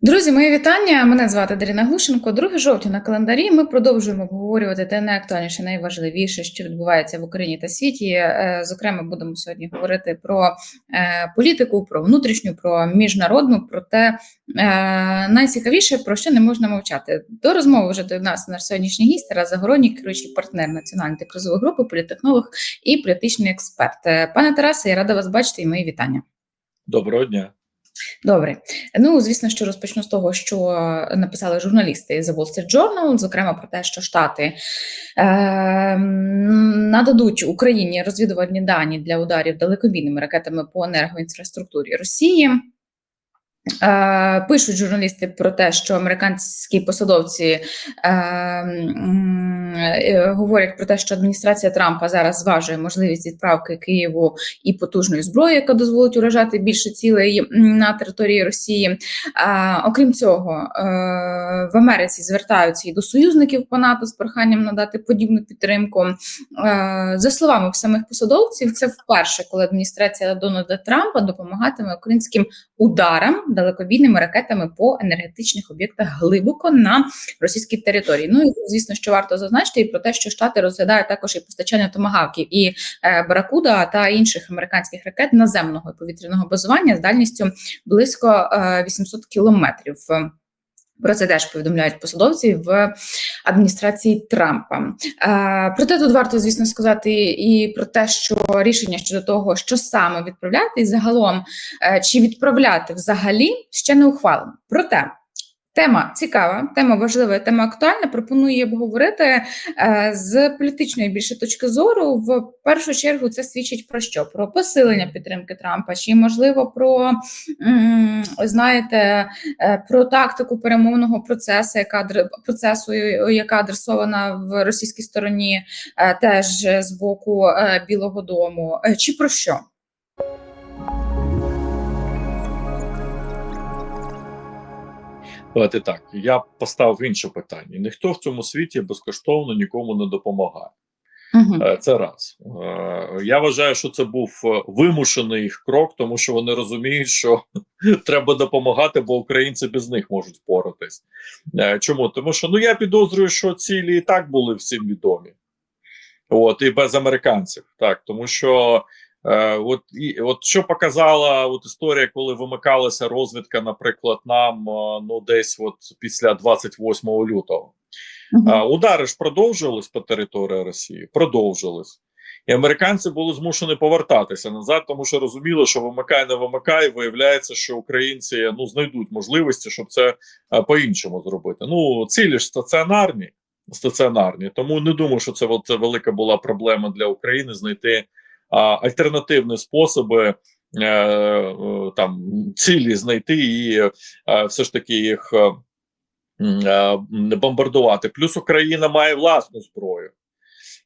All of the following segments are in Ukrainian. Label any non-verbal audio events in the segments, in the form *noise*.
Друзі, мої вітання. Мене звати Даріна Глушенко. 2 жовтня на календарі. Ми продовжуємо обговорювати те найактуальніше, найважливіше, що відбувається в Україні та світі. Е, Зокрема, будемо сьогодні говорити про е, політику, про внутрішню, про міжнародну, про те е, найцікавіше, про що не можна мовчати. До розмови вже до нас наш сьогоднішній гість Тарас Загородній, керуючий партнер національної кризової групи, політехнолог і політичний експерт. Пане Тарасе, я рада вас бачити і мої вітання. Доброго дня. Добре, ну звісно, що розпочну з того, що написали журналісти The Wall Street Journal, зокрема про те, що Штати е, нададуть Україні розвідувальні дані для ударів далекобійними ракетами по енергоінфраструктурі Росії. Е, Пишуть журналісти про те, що американські посадовці е, е, говорять про те, що адміністрація Трампа зараз зважує можливість відправки Києву і потужної зброї, яка дозволить уражати більше цілей на території Росії. А, окрім цього, е, в Америці звертаються і до союзників по НАТО з проханням надати подібну підтримку. Е, за словами самих посадовців, це вперше, коли адміністрація Дональда Трампа допомагатиме українським ударам далекобійними ракетами по енергетичних об'єктах глибоко на російській території. Ну і звісно, що варто зазначити і про те, що Штати розглядають також і постачання томагавків і е, Баракуда та інших американських ракет наземного і повітряного базування з дальністю близько е, 800 кілометрів. Про це теж повідомляють посадовці в адміністрації Трампа. Е, проте тут варто, звісно, сказати і про те, що рішення щодо того, що саме відправляти, і загалом е, чи відправляти взагалі ще не ухвалено. Проте тема цікава, тема важлива, тема актуальна. Пропоную її обговорити е, з політичної більше точки зору. В першу чергу це свідчить про що? Про посилення підтримки Трампа, чи можливо про знаєте, е, про тактику перемовного процесу, яка процесу, яка адресована в російській стороні, е, теж з боку Білого Дому, чи про що? Давайте так. Я поставив інше питання. Ніхто в цьому світі безкоштовно нікому не допомагає. Угу. Це раз. Е, Я вважаю, що це був е, вимушений їх крок, тому що вони розуміють, що *laughs* треба допомагати, бо українці без них можуть впоратись. Чому? Тому що ну я підозрюю, що цілі і так були всім відомі. От і без американців, так тому що от і от що показала от історія, коли вимикалася розвідка, наприклад, нам е, ну десь от після 28 лютого. А, удари ж продовжились по території Росії, продовжились. І американці були змушені повертатися назад, тому що розуміли, що вимикай, не вимикай, виявляється, що українці ну знайдуть можливості, щоб це по-іншому зробити. Ну, цілі ж стаціонарні, стаціонарні. Тому не думаю, що це, це велика була проблема для України знайти альтернативні способи. е, е, Там цілі знайти і е, все ж таки їх бомбардувати. Плюс Україна має власну зброю,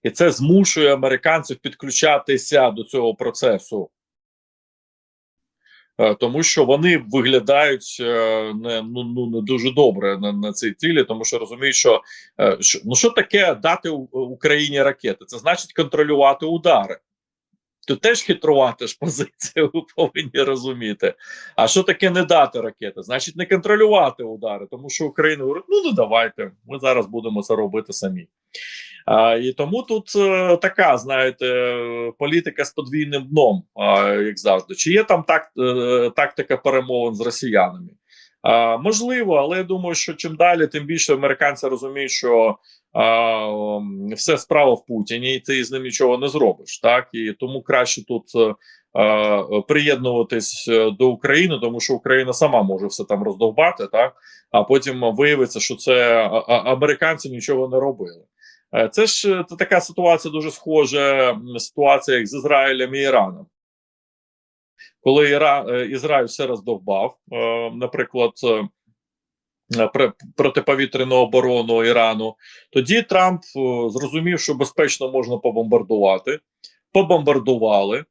і це змушує американців підключатися до цього процесу. Тому що вони виглядають не ну, ну не дуже добре на, на цій цілі, тому що розуміють, що ну що таке дати Україні ракети? Це значить контролювати удари. То теж хитрувати ж позицію, ви *laughs* повинні розуміти. А що таке не дати ракети? Значить, не контролювати удари, тому що Україна говорить: ну ну давайте, ми зараз будемо це робити самі. А, і тому тут е, така, знаєте, політика з подвійним дном, а, як завжди. Чи є там так, е, тактика перемовин з росіянами? А, можливо, але я думаю, що чим далі, тим більше американці розуміють, що а, все справа в Путіні, і ти з ним нічого не зробиш. Так і тому краще тут е, е, приєднуватись е, до України, тому що Україна сама може все там роздовбати, так а потім виявиться, що це а- а- американці нічого не робили. Е, Це ж така ситуація дуже схожа ситуація, як з Ізраїлем і Іраном. Коли Іра, е, Ізраїль все роздовбав, е, наприклад, е, протиповітряну оборону Ірану, тоді Трамп зрозумів, що безпечно можна побомбардувати, побомбардували,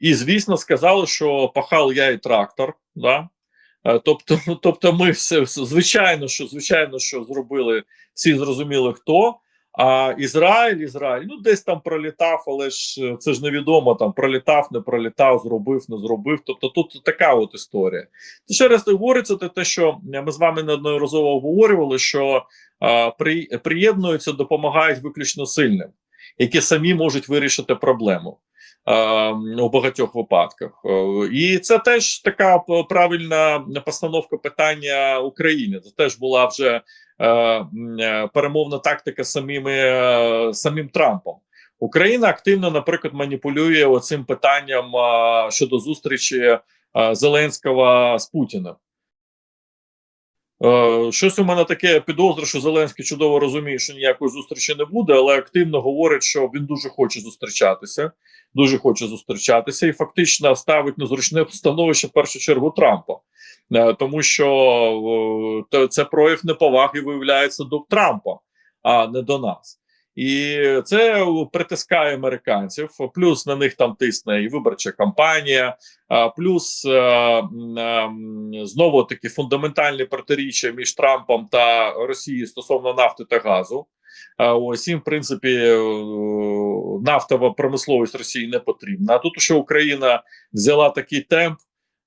і, звісно, сказали, що пахав я і трактор. Да? Тобто, *laughs* тобто, ми все звичайно, що звичайно, що зробили, всі зрозуміли хто. А Ізраїль, Ізраїль, ну десь там пролітав, але ж е, це ж невідомо. Там пролітав, не пролітав, зробив, не зробив. Тобто тут така от історія. Це ще раз говориться, те, те, що ми з вами неодноразово обговорювали, що а, при, приєднуються, допомагають виключно сильним, які самі можуть вирішити проблему. е, У багатьох випадках, Е, і це теж така правильна постановка питання України. Це теж була вже перемовна тактика самими е, самим Трампом. Україна активно, наприклад, маніпулює оцим питанням е, щодо зустрічі е, Зеленського з Путіним. Е, Щось у мене таке підозра, що Зеленський чудово розуміє, що ніякої зустрічі не буде, але активно говорить, що він дуже хоче зустрічатися, дуже хоче зустрічатися, і фактично ставить незручне становище в першу чергу Трампа, Е, тому що е, це прояв неповаги виявляється до Трампа, а не до нас. І це притискає американців. Плюс на них там тисне і виборча кампанія, плюс е, ем, знову таки фундаментальні протиріччя між Трампом та Росією стосовно нафти та газу. Ось їм, в принципі, е, нафтова промисловість Росії не потрібна. А тут ще Україна взяла такий темп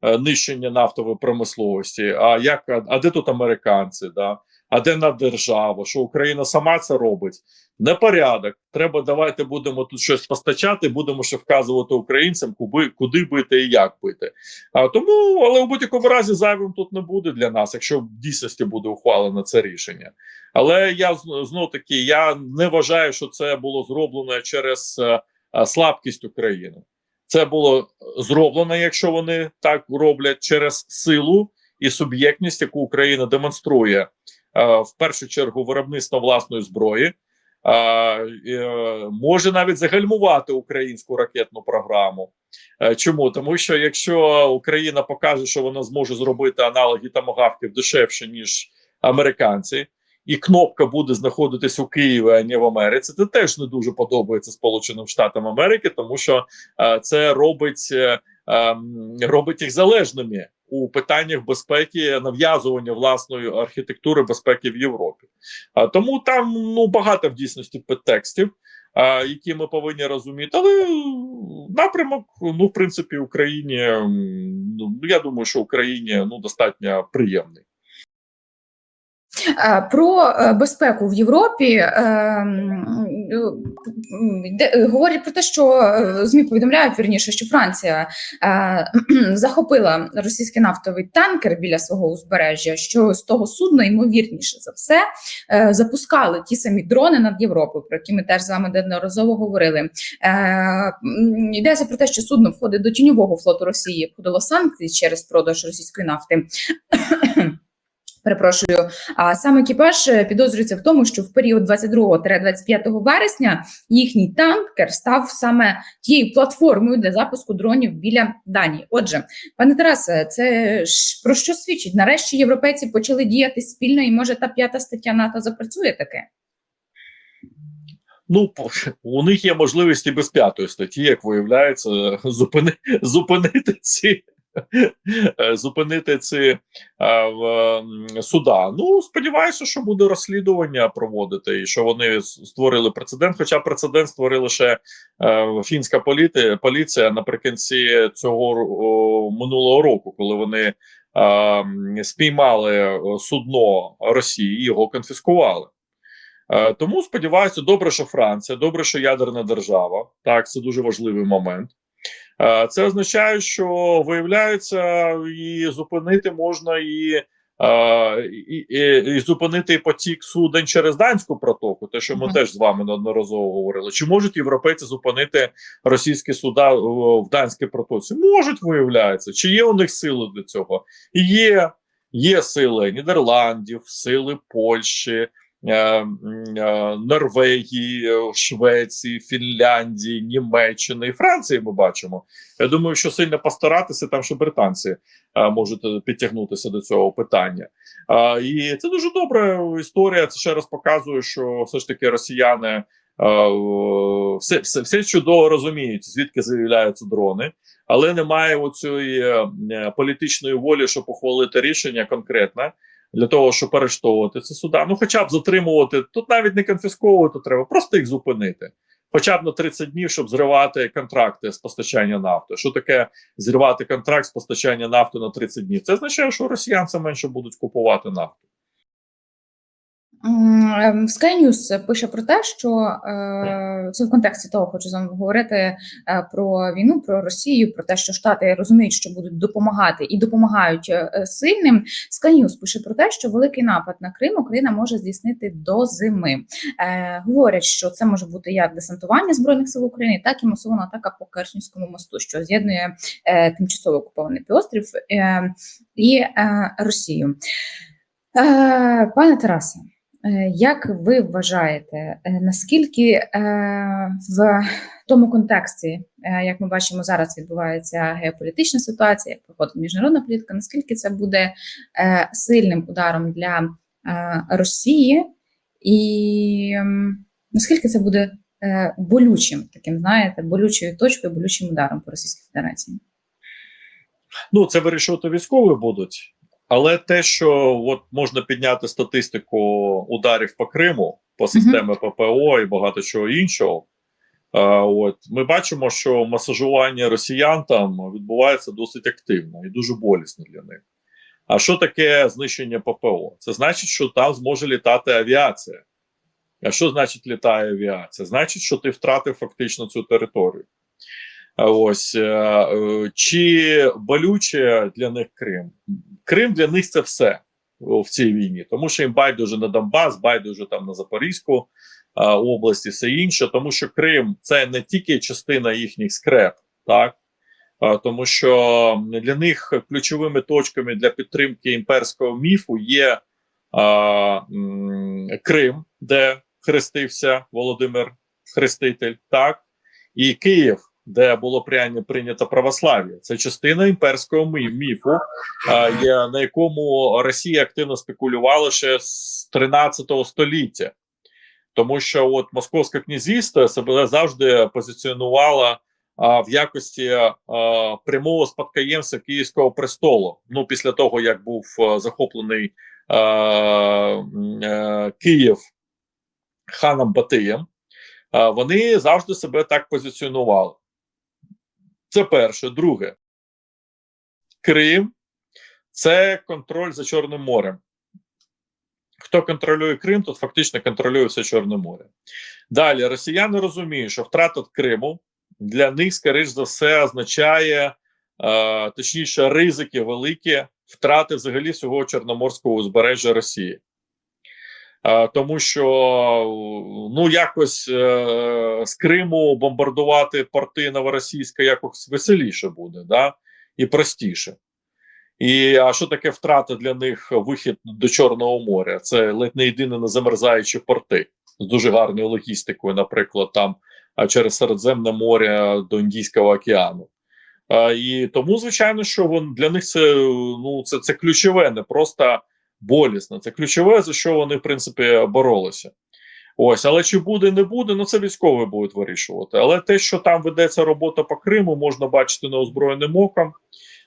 е, нищення нафтової промисловості. А як а, де тут американці? Да? А де на держава? Що Україна сама це робить? Непорядок. Треба давайте будемо тут щось постачати, будемо ще вказувати українцям, куди, куди бити і як бити. А тому, але в будь-якому разі зайвим тут не буде для нас, якщо в дійсності буде ухвалено це рішення. Але я знов таки я не вважаю, що це було зроблено через е, е, слабкість України. Це було зроблено, якщо вони так роблять, через силу і суб'єктність, яку Україна демонструє е, в першу чергу виробництво власної зброї. Е, може навіть загальмувати українську ракетну програму. Е, Чому? Тому що якщо Україна покаже, що вона зможе зробити аналоги томагавків дешевше, ніж американці, і кнопка буде знаходитись у Києві, а не в Америці, це теж не дуже подобається Сполученим Штатам Америки, тому що е, це робить, ем, робить їх залежними у питаннях безпеки, нав'язування власної архітектури безпеки в Європі. А тому там ну багато в дійсності підтекстів, які ми повинні розуміти. Але напрямок, ну в принципі, Україні ну я думаю, що Україні ну достатньо приємний. Е, Про е, безпеку в Європі е, говорять про те, що ЗМІ повідомляють вірніше, що Франція захопила російський нафтовий танкер біля свого узбережжя. Що з того судна, ймовірніше за все, запускали ті самі дрони над Європою, про які ми теж з вами неодноразово говорили. Йдеться про те, що судно входить до тіньового флоту Росії, обходило санкції через продаж російської нафти. Перепрошую, а сам екіпаж е, підозрюється в тому, що в період 22-25 вересня їхній танкер став саме тією платформою для запуску дронів біля Данії. Отже, пане Тарасе, це ж про що свідчить? Нарешті європейці почали діяти спільно, і може та п'ята стаття НАТО запрацює таке? Ну, у них є можливість і без п'ятої статті, як виявляється, зупини, зупинити ці. Е, Зупинити ці е, в, суда. Ну сподіваюся, що буде розслідування проводити, і що вони створили прецедент. Хоча прецедент створила лише е, фінська політи, поліція наприкінці цього о, минулого року, коли вони е, спіймали судно Росії, і його конфіскували. Тому сподіваюся, добре, що Франція, добре, що ядерна держава. Так, це дуже важливий момент. Е, Це означає, що виявляється, і зупинити можна і, е, і, і, і зупинити потік суден через данську протоку, те, що ми Мгм. теж з вами неодноразово говорили. Чи можуть європейці зупинити російські суда в данській протоці? Можуть, виявляється. Чи є у них сили для цього? Є. Є сили Нідерландів, сили Польщі, Норвегії, е, Швеції, Фінляндії, Німеччини і Франції. Ми бачимо. Я думаю, що сильно постаратися, там ще британці е, можуть е, підтягнутися до цього питання. Е, і це дуже добра історія. Це ще раз показує, що все ж таки росіяни. е, Все, все, все чудово розуміють, звідки з'являються дрони, але немає оцієї е, політичної волі, щоб ухвалити рішення конкретне, для того, щоб арештовувати це суда. Ну, хоча б затримувати, тут навіть не конфісковувати треба, просто їх зупинити. Хоча б на 30 днів, щоб зривати контракти з постачання нафти. Що таке зірвати контракт з постачання нафти на 30 днів? Це означає, що росіянці менше будуть купувати нафту. Ем, Sky News пише про те, що е, це в контексті того, хочу з вами говорити е, про війну, про Росію, про те, що Штати розуміють, що будуть допомагати і допомагають е, е, сильним. Sky News пише про те, що великий напад на Крим Україна може здійснити до зими. Е, говорять, що це може бути як десантування збройних сил України, так і масована атака по Керченському мосту, що з'єднує е, тимчасово окупований півострів е, і е, Росію. Е, пане Тарасе. Е, Як ви вважаєте, е, наскільки е, в тому контексті, як ми бачимо, зараз відбувається геополітична ситуація, як проходить міжнародна політика, наскільки це буде сильним ударом для Росії, і наскільки це буде болючим, таким, знаєте, болючою точкою, болючим ударом по Російській Федерації? Ну, це вирішувати військові будуть. Але те, що от можна підняти статистику ударів по Криму, по системі ППО і багато чого іншого. е, от ми бачимо, що масажування росіян там відбувається досить активно і дуже болісно для них. А що таке знищення ППО? Це значить, що там зможе літати авіація. А що значить літає авіація? Значить, що ти втратив фактично цю територію. А Ось е, е, чи болюче для них Крим? Крим для них це все в цій війні, тому що їм байдуже на Донбас, байдуже там на Запорізьку е, область і все інше, тому що Крим це не тільки частина їхніх скреп, так тому що для них ключовими точками для підтримки імперського міфу є е, Крим, де хрестився Володимир Хреститель, так і Київ де було прийнято православ'я. Це частина імперського міфу, на якому Росія активно спекулювала ще з 13 століття. Тому що от Московське князівство себе завжди позиціонувало а, в якості а, прямого спадкоємця Київського престолу. Ну, після того, як був а, захоплений а, м, е, Київ ханом Батиєм, а, вони завжди себе так позиціонували. Це перше. Друге, Крим це контроль за Чорним морем. Хто контролює Крим, тот фактично контролює все Чорне море. Далі росіяни розуміють, що втрата Криму для них, скоріш за все, означає е, точніше, ризики великі втрати взагалі всього Чорноморського узбережжя Росії. Е, тому що ну якось е, з Криму бомбардувати порти Новоросійська якось веселіше буде, да? і простіше. І а що таке втрата для них вихід до Чорного моря? Це ледь не єдине не замерзаючі порти з дуже гарною логістикою, наприклад, там через Середземне море до Індійського океану. А, і тому, звичайно, що вон для них це ну це, це ключове, не просто болісно. Це ключове, за що вони в принципі боролися. Ось, але чи буде, не буде, ну це військові будуть вирішувати. Але те, що там ведеться робота по Криму, можна бачити неозброєним оком.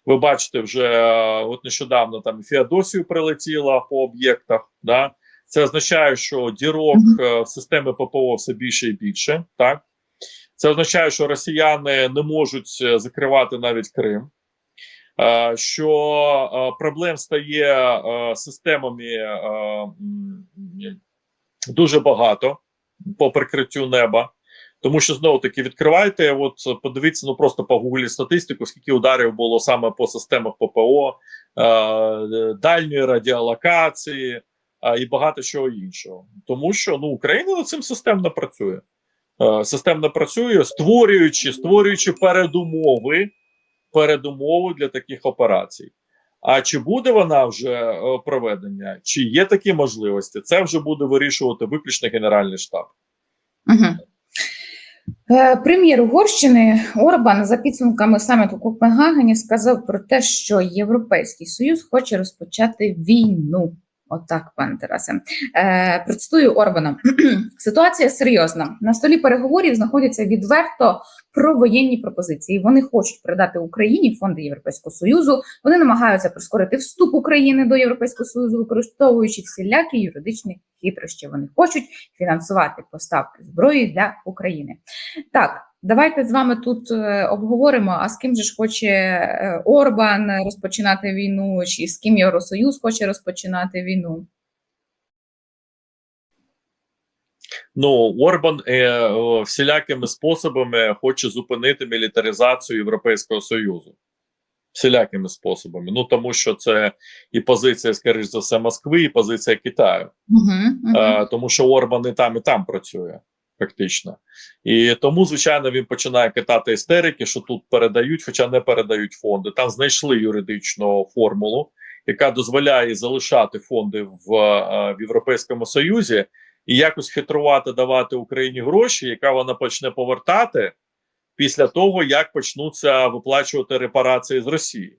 Ви бачите, вже е, от нещодавно там Феодосію прилетіла по об'єктах. Да? Це означає, що дірок е, в системи ППО все більше і більше. Так це означає, що росіяни не можуть е, закривати навіть Крим. Е, Що е, проблем стає е, системами дуже багато по прикриттю неба. Тому що знову таки відкривайте, от подивіться, ну просто погугліть статистику, скільки ударів було саме по системах ППО, дальньої радіолокації і багато чого іншого. Тому що ну Україна над цим системно працює. Е, системно працює, створюючи, створюючи передумови, передумови для таких операцій. А чи буде вона вже е, проведення, чи є такі можливості, це вже буде вирішувати виключно Генеральний штаб. Угу. Прем'єр Угорщини Орбан за підсумками саміту Копенгагені сказав про те, що Європейський Союз хоче розпочати війну Отак, пане Тарасе. Е, процитую Орбана. *clears throat* Ситуація серйозна. На столі переговорів знаходяться відверто провоєнні пропозиції. Вони хочуть передати Україні фонди Європейського Союзу. Вони намагаються прискорити вступ України до Європейського Союзу, використовуючи всілякі юридичні хитрощі. Вони хочуть фінансувати поставки зброї для України. Так, давайте з вами тут е, обговоримо. А з ким же ж хоче е, Орбан розпочинати війну, чи з ким Євросоюз хоче розпочинати війну? Ну Орбан е, о, всілякими способами хоче зупинити мілітаризацію Європейського Союзу. Всілякими способами. Ну тому що це і позиція, скоріш за все, Москви, і позиція Китаю. Угу, Е, тому що Орбан і там, і там працює фактично. І тому, звичайно, він починає катати істерики, що тут передають, хоча не передають фонди. Там знайшли юридичну формулу, яка дозволяє залишати фонди в, в Європейському Союзі і якось хитрувати давати Україні гроші, яка вона почне повертати після того, як почнуться виплачувати репарації з Росії.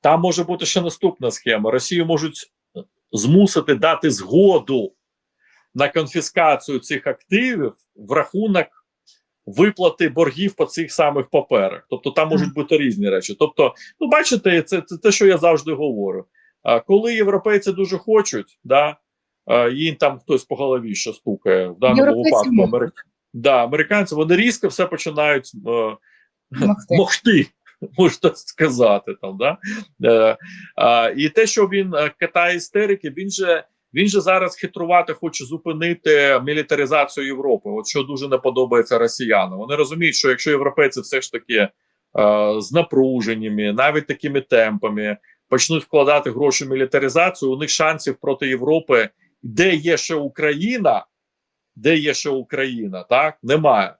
Там може бути ще наступна схема: Росію можуть змусити дати згоду на конфіскацію цих активів в рахунок виплати боргів по цих самих паперах. Тобто там можуть бути різні речі. Тобто, ну бачите, це, це те, що я завжди говорю. А коли європейці дуже хочуть, да, їм там хтось по голові що стукає в даному Європейці випадку. можуть. Да, американці вони різко все починають е, Могти. *laughs* можна сказати там. Да? Е, а, і те, що він е, катає істерики, він же він же зараз хитрувати хоче зупинити мілітаризацію Європи. От що дуже не подобається росіянам. Вони розуміють, що якщо європейці все ж таки е, з напруженнями, навіть такими темпами, почнуть вкладати гроші в мілітаризацію, у них шансів проти Європи, де є ще Україна, де є ще Україна, так немає.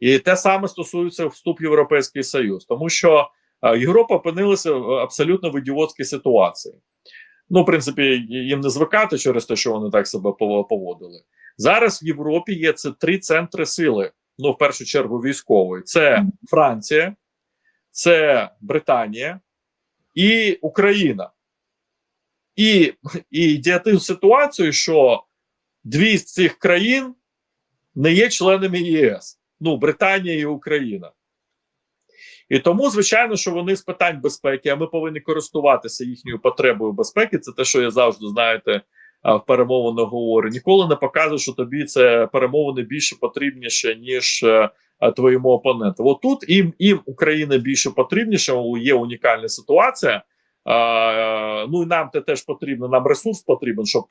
І те саме стосується вступ в Європейський Союз, тому що е, Європа опинилася в абсолютно в ідіотській ситуації. Ну, в принципі, їм не звикати через те, що вони так себе поводили. Зараз в Європі є це три центри сили. Ну, в першу чергу, військової: це Франція, це Британія і Україна. І, і ідіотизм ситуацію, що дві з цих країн не є членами ЄС. Ну, Британія і Україна. І тому, звичайно, що вони з питань безпеки, а ми повинні користуватися їхньою потребою безпеки. Це те, що я завжди знаєте в перемовинах говорю. Ніколи не показуй, що тобі це перемовини більше потрібніше, ніж е, твоєму опоненту. От тут їм, їм Україна більше потрібніше, є унікальна ситуація. А, ну і нам те теж потрібно. Нам ресурс потрібен, щоб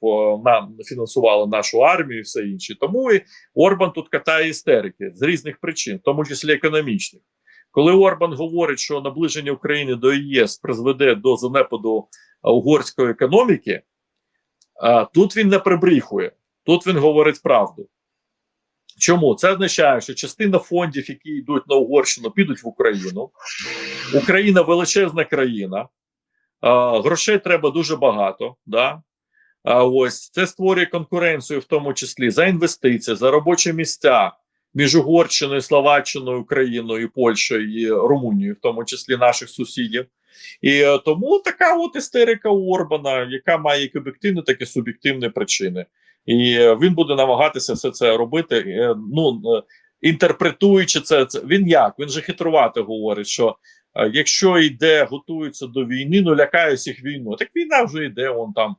нам фінансували нашу армію і все інше. Тому і Орбан тут катає істерики з різних причин, в тому числі економічних. Коли Орбан говорить, що наближення України до ЄС призведе до занепаду угорської економіки, тут він не прибріхує, тут він говорить правду. Чому це означає, що частина фондів, які йдуть на Угорщину, підуть в Україну. Україна величезна країна, грошей треба дуже багато. Да? А ось це створює конкуренцію, в тому числі за інвестиції, за робочі місця між Угорщиною, Словаччиною, Україною, Польщею і Румунією, в тому числі наших сусідів. І е, тому така от істерика у Орбана, яка має як об'єктивні, так і суб'єктивні причини. І е, він буде намагатися все це робити. е, Ну інтерпретуючи це, він як? Він же хитрувати говорить, що якщо йде, готується до війни, ну лякає всіх війну. Так війна вже йде, он там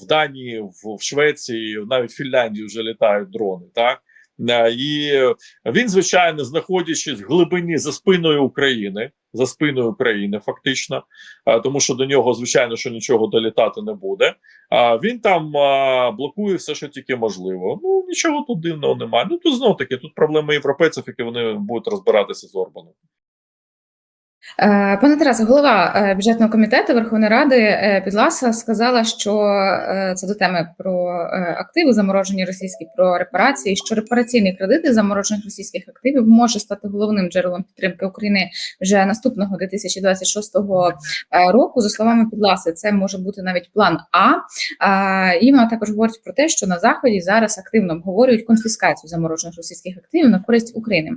в Данії, в, в Швеції, навіть в Фінляндії вже літають дрони. Так і він, звичайно, знаходячись в глибині за спиною України, за спиною України, фактично, тому що до нього, звичайно, що нічого долітати не буде. А він там блокує все, що тільки можливо. Ну нічого тут дивного немає. Ну тут знов таки тут проблеми європейців, які вони будуть розбиратися з Орбаном. Е, Пане Тарасе, голова е, бюджетного комітету Верховної Ради е, Підласа сказала, що це до теми про активи заморожені російські, про репарації, що репараційні кредити заморожених російських активів може стати головним джерелом підтримки України вже наступного 2026 е, року. За словами Підласи, це може бути навіть план А. І вона також говорить про те, що на заході зараз активно обговорюють конфіскацію заморожених російських активів на користь України.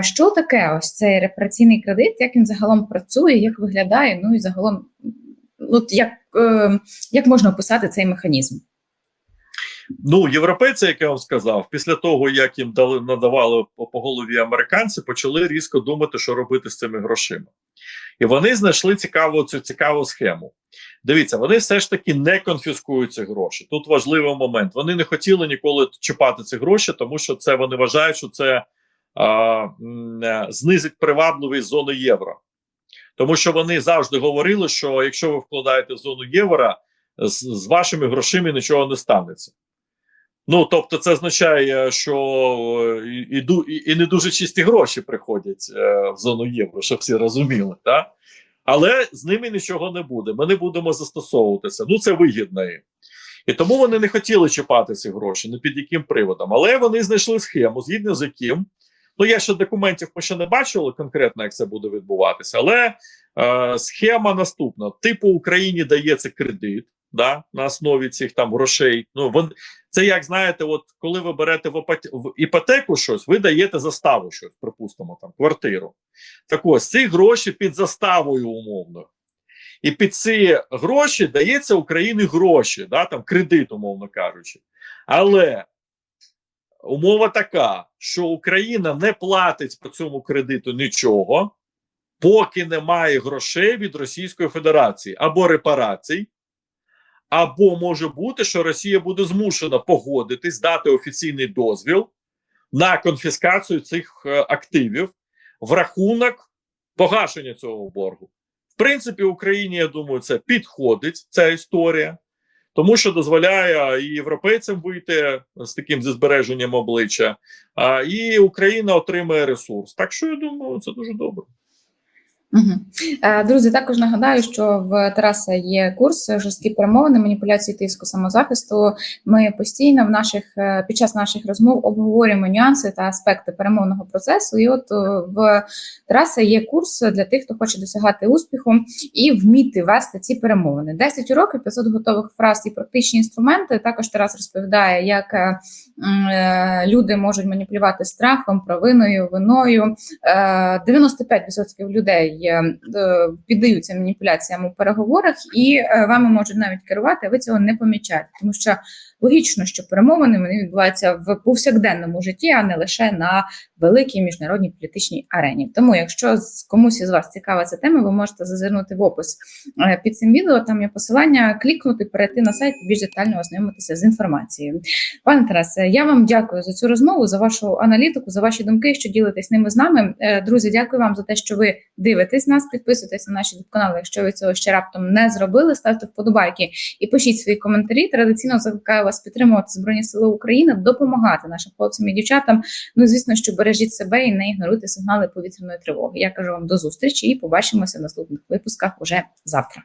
Що таке ось цей репараційний кредит? Як він загалом працює, як виглядає? Ну і загалом от як, е, як можна описати цей механізм? Ну, європейці, як я вам сказав, після того як їм дали надавали по, голові американці, почали різко думати, що робити з цими грошима, і вони знайшли цікаву цю цікаву схему. Дивіться, вони все ж таки не конфіскують ці гроші. Тут важливий момент. Вони не хотіли ніколи чіпати ці гроші, тому що це вони вважають, що це знизить привабливість зони євро. Тому що вони завжди говорили, що якщо ви вкладаєте в зону євро, з, з вашими грошима нічого не станеться. Ну, тобто, це означає, що е, і, і, і, не дуже чисті гроші приходять е, в зону євро, щоб всі розуміли, так? Але з ними нічого не буде. Ми не будемо застосовуватися. Ну, це вигідно їм. І тому вони не хотіли чіпати ці гроші, не під яким приводом. Але вони знайшли схему, згідно з яким. Ну, я ще документів ми ще не бачили конкретно, як це буде відбуватися. Але е, схема наступна: типу Україні дається кредит да, на основі цих там грошей. Ну, вон, це як знаєте, от коли ви берете в, іпоте- в іпотеку щось, ви даєте заставу щось, припустимо, там квартиру. Так ось ці гроші під заставою умовно. І під ці гроші дається Україні гроші, да, там кредит, умовно кажучи. Але умова така, що Україна не платить по цьому кредиту нічого, поки немає грошей від Російської Федерації або репарацій, або може бути, що Росія буде змушена погодитись, дати офіційний дозвіл на конфіскацію цих е, активів в рахунок погашення цього боргу. В принципі, Україні, я думаю, це підходить ця історія, тому що дозволяє і європейцям вийти з таким зі збереженням обличчя, а і Україна отримає ресурс. Так що я думаю, це дуже добре. Угу. Друзі, також нагадаю, що в Тараса є курс жорсткі перемовини, маніпуляції тиску самозахисту. Ми постійно в наших е, під час наших розмов обговорюємо нюанси та аспекти перемовного процесу. І от е, в Тараса є курс для тих, хто хоче досягати успіху і вміти вести ці перемовини. 10 уроків, 500 готових фраз і практичні інструменти. Також Тарас розповідає, як люди можуть маніпулювати страхом, провиною, виною. Е, 95% людей е, е, піддаються маніпуляціям у переговорах, і е, вами можуть навіть керувати, а ви цього не помічаєте, тому що логічно, що перемовини вони відбуваються в повсякденному житті, а не лише на великій міжнародній політичній арені. Тому, якщо комусь із вас цікава ця тема, ви можете зазирнути в опис е, під цим відео. Там є посилання, клікнути, перейти на сайт більш детально ознайомитися з інформацією. Пане Тарасе, я вам дякую за цю розмову, за вашу аналітику, за ваші думки, що ділитесь ними з нами. Е, Друзі, дякую вам за те, що ви дивитесь нас, підписуйтесь на наші канали, якщо ви цього ще раптом не зробили. Ставте вподобайки і пишіть свої коментарі. Традиційно закликаю вас підтримувати Збройні Сили України, допомагати нашим хлопцям і дівчатам. Ну, звісно, що бережіть себе і не ігноруйте сигнали повітряної тривоги. Я кажу вам до зустрічі і побачимося в наступних випусках уже завтра.